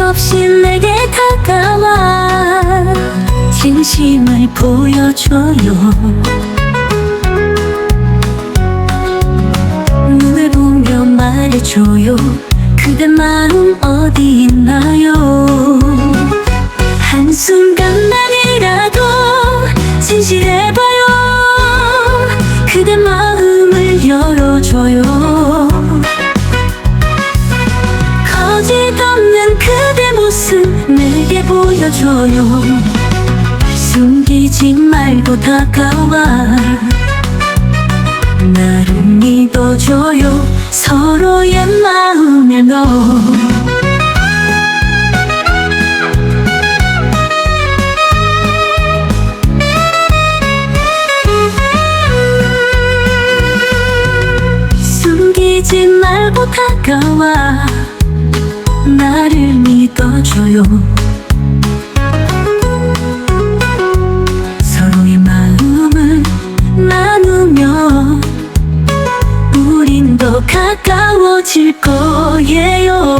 없이 내게 다가와 진심을 보여줘요. 눈을 보며 말해줘요. 그대 마음 어디 있나요? 한순간만이라도 진실해봐요. 그대 마음을 열어줘요. 거짓 없는 그대 모습 내게 보여줘요. 숨기지 말고 다가와. 나를 믿어줘요. 서로의 마음에 넣어 숨기지 말고 다가와. 나를 믿어줘요 서로의 마음을 나누며 우린 더 가까워질 거예요.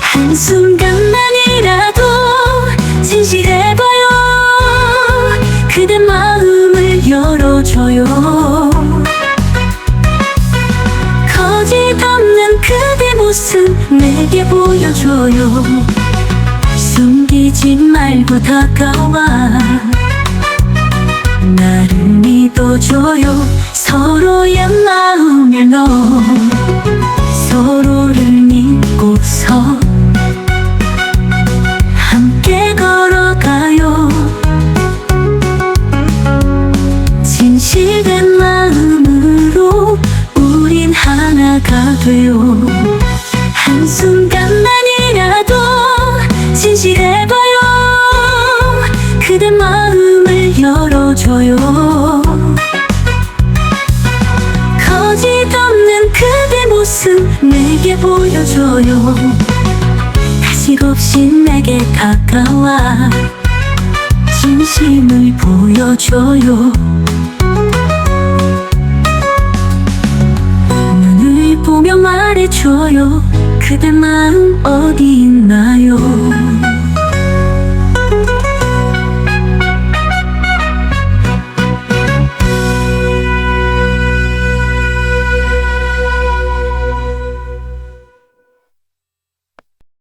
한순간 모습 내게 보여줘요. 숨기지 말고 다가와. 나를 믿어줘요. 서로의 마음에 넣어 서로를 믿고서 함께 걸어가요. 진실된 마음으로 우린 하나가 돼요 한순간만이라도 진실해봐요. 그대 마음을 열어줘요. 거짓 없는 그대 모습 내게 보여줘요. 가식 없이 내게 다가와 진심을 보여줘요 그대 마음 어디 있나요